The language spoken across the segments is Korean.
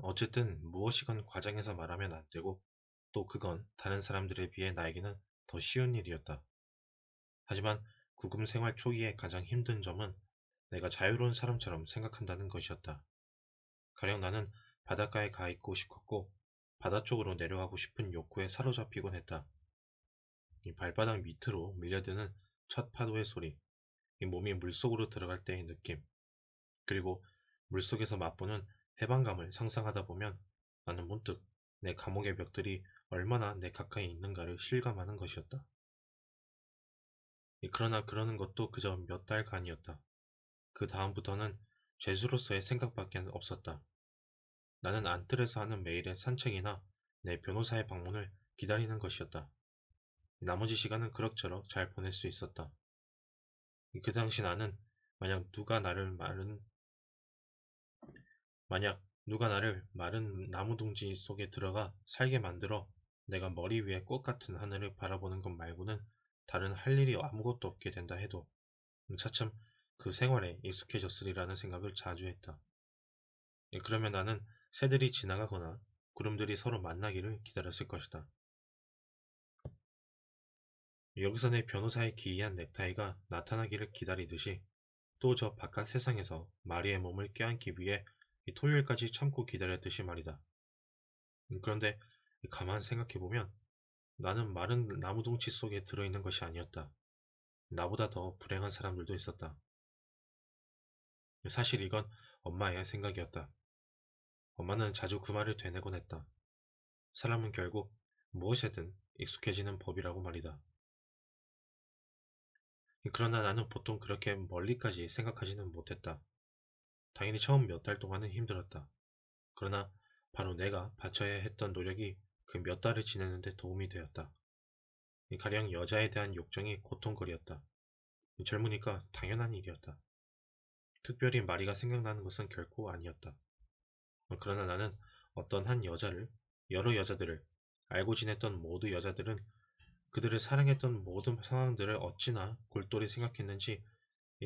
어쨌든 무엇이건 과장해서 말하면 안 되고 또 그건 다른 사람들에 비해 나에게는 더 쉬운 일이었다. 하지만 구금 생활 초기에 가장 힘든 점은 내가 자유로운 사람처럼 생각한다는 것이었다. 가령 나는 바닷가에 가 있고 싶었고 바다 쪽으로 내려가고 싶은 욕구에 사로잡히곤 했다. 이 발바닥 밑으로 밀려드는 첫 파도의 소리, 이 몸이 물속으로 들어갈 때의 느낌, 그리고 물속에서 맛보는 해방감을 상상하다 보면 나는 문득 내 감옥의 벽들이 얼마나 내 가까이 있는가를 실감하는 것이었다. 그러나 그러는 것도 그저 몇 달간이었다. 그 다음부터는 죄수로서의 생각밖에 없었다. 나는 안뜰에서 하는 매일의 산책이나 내 변호사의 방문을 기다리는 것이었다. 나머지 시간은 그럭저럭 잘 보낼 수 있었다. 그 당시 나는 만약 누가 나를 마른 만약 누가 나를 마른 나무둥지 속에 들어가 살게 만들어 내가 머리 위에 꽃 같은 하늘을 바라보는 것 말고는 다른 할 일이 아무것도 없게 된다 해도 차츰 그 생활에 익숙해졌으리라는 생각을 자주 했다. 그러면 나는 새들이 지나가거나 구름들이 서로 만나기를 기다렸을 것이다. 여기서 내 변호사의 기이한 넥타이가 나타나기를 기다리듯이 또 저 바깥 세상에서 마리의 몸을 껴안기 위해 토요일까지 참고 기다렸듯이 말이다. 그런데 가만 생각해보면 나는 마른 나무둥치 속에 들어있는 것이 아니었다. 나보다 더 불행한 사람들도 있었다. 사실 이건 엄마의 생각이었다. 엄마는 자주 그 말을 되뇌곤 했다. 사람은 결국 무엇에든 익숙해지는 법이라고 말이다. 그러나 나는 보통 그렇게 멀리까지 생각하지는 못했다. 당연히 처음 몇 달 동안은 힘들었다. 그러나 바로 내가 바쳐야 했던 노력이 그 몇 달을 지내는데 도움이 되었다. 가령 여자에 대한 욕정이 고통거리였다. 젊으니까 당연한 일이었다. 특별히 마리가 생각나는 것은 결코 아니었다. 그러나 나는 어떤 한 여자를, 여러 여자들을, 알고 지냈던 모두 여자들은 그들을 사랑했던 모든 상황들을 어찌나 골똘히 생각했는지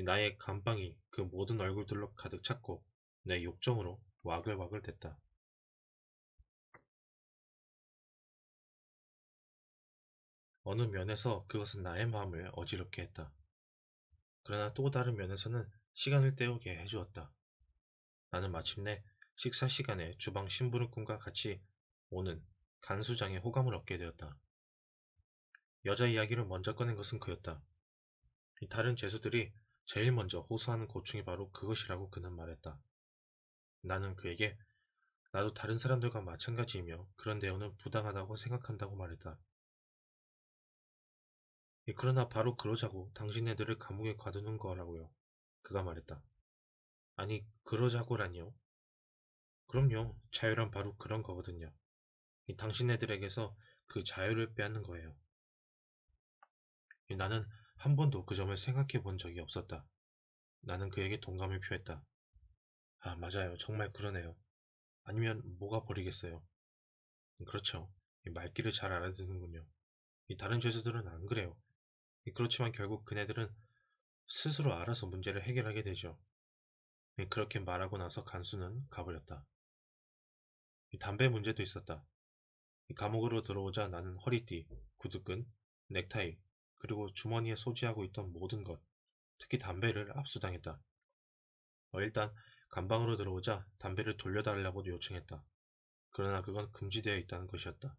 나의 감방이 그 모든 얼굴들로 가득 찼고 내 욕정으로 와글와글 됐다. 어느 면에서 그것은 나의 마음을 어지럽게 했다. 그러나 또 다른 면에서는 시간을 때우게 해주었다. 나는 마침내 식사 시간에 주방 심부름꾼과 같이 오는 간수장의 호감을 얻게 되었다. 여자 이야기를 먼저 꺼낸 것은 그였다. 다른 죄수들이 제일 먼저 호소하는 고충이 바로 그것이라고 그는 말했다. 나는 그에게 나도 다른 사람들과 마찬가지이며 그런 대우는 부당하다고 생각한다고 말했다. 그러나 바로 그러자고 당신네들을 감옥에 가두는 거라고요. 그가 말했다. 아니, 그러자고라니요? 그럼요. 자유란 바로 그런 거거든요. 당신네들에게서 그 자유를 빼앗는 거예요. 나는 한 번도 그 점을 생각해 본 적이 없었다. 나는 그에게 동감을 표했다. 아, 맞아요. 정말 그러네요. 아니면 뭐가 버리겠어요. 그렇죠. 말귀를 잘 알아듣는군요. 다른 죄수들은 안 그래요. 그렇지만 결국 그네들은 스스로 알아서 문제를 해결하게 되죠. 그렇게 말하고 나서 간수는 가버렸다. 담배 문제도 있었다. 감옥으로 들어오자 나는 허리띠, 구두끈, 넥타이, 그리고 주머니에 소지하고 있던 모든 것, 특히 담배를 압수당했다. 어, 일단 감방으로 들어오자 담배를 돌려달라고 요청했다. 그러나 그건 금지되어 있다는 것이었다.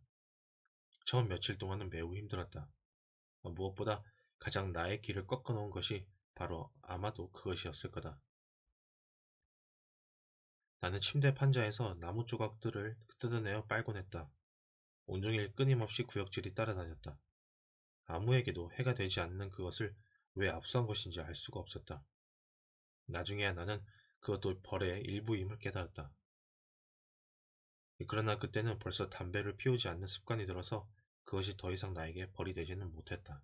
처음 며칠 동안은 매우 힘들었다. 어, 무엇보다 가장 나의 길을 꺾어놓은 것이 바로 아마도 그것이었을 거다. 나는 침대 판자에서 나무 조각들을 뜯어내어 빨곤 했다. 온종일 끊임없이 구역질이 따라다녔다. 아무에게도 해가 되지 않는 그것을 왜 압수한 것인지 알 수가 없었다. 나중에야 나는 그것도 벌의 일부임을 깨달았다. 그러나 그때는 벌써 담배를 피우지 않는 습관이 들어서 그것이 더 이상 나에게 벌이 되지는 못했다.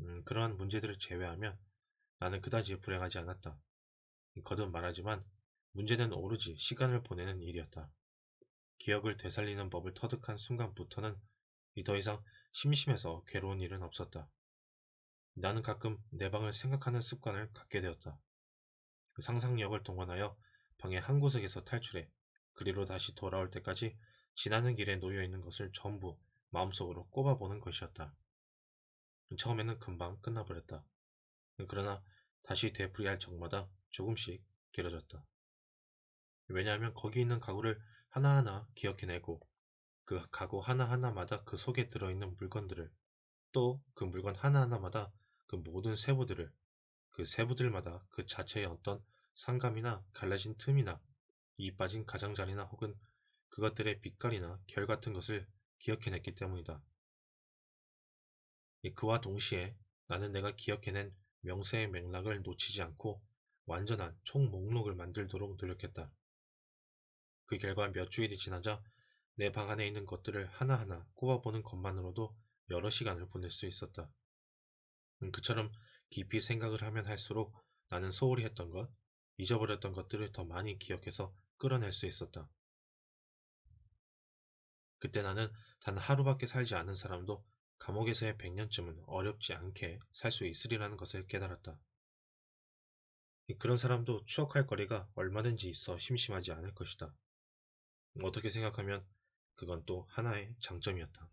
음, 그러한 문제들을 제외하면 나는 그다지 불행하지 않았다. 거듭 말하지만 문제는 오로지 시간을 보내는 일이었다. 기억을 되살리는 법을 터득한 순간부터는 더 이상 심심해서 괴로운 일은 없었다. 나는 가끔 내 방을 생각하는 습관을 갖게 되었다. 그 상상력을 동원하여 방의 한 구석에서 탈출해 그리로 다시 돌아올 때까지 지나는 길에 놓여 있는 것을 전부 마음속으로 꼽아보는 것이었다. 처음에는 금방 끝나버렸다. 그러나 다시 되풀이할 적마다 조금씩 길어졌다. 왜냐하면 거기 있는 가구를 하나하나 기억해내고 그 가구 하나하나마다 그 속에 들어있는 물건들을 또 그 물건 하나하나마다 그 모든 세부들을 그 세부들마다 그 자체의 어떤 상감이나 갈라진 틈이나 이 빠진 가장자리나 혹은 그것들의 빛깔이나 결 같은 것을 기억해냈기 때문이다. 그와 동시에 나는 내가 기억해낸 명세의 맥락을 놓치지 않고 완전한 총 목록을 만들도록 노력했다. 그 결과 몇 주일이 지나자 내 방 안에 있는 것들을 하나하나 꼽아보는 것만으로도 여러 시간을 보낼 수 있었다. 음, 그처럼 깊이 생각을 하면 할수록 나는 소홀히 했던 것, 잊어버렸던 것들을 더 많이 기억해서 끌어낼 수 있었다. 그때 나는 단 하루밖에 살지 않은 사람도 감옥에서의 100년쯤은 어렵지 않게 살 수 있으리라는 것을 깨달았다. 그런 사람도 추억할 거리가 얼마든지 있어 심심하지 않을 것이다. 어떻게 생각하면 그건 또 하나의 장점이었다.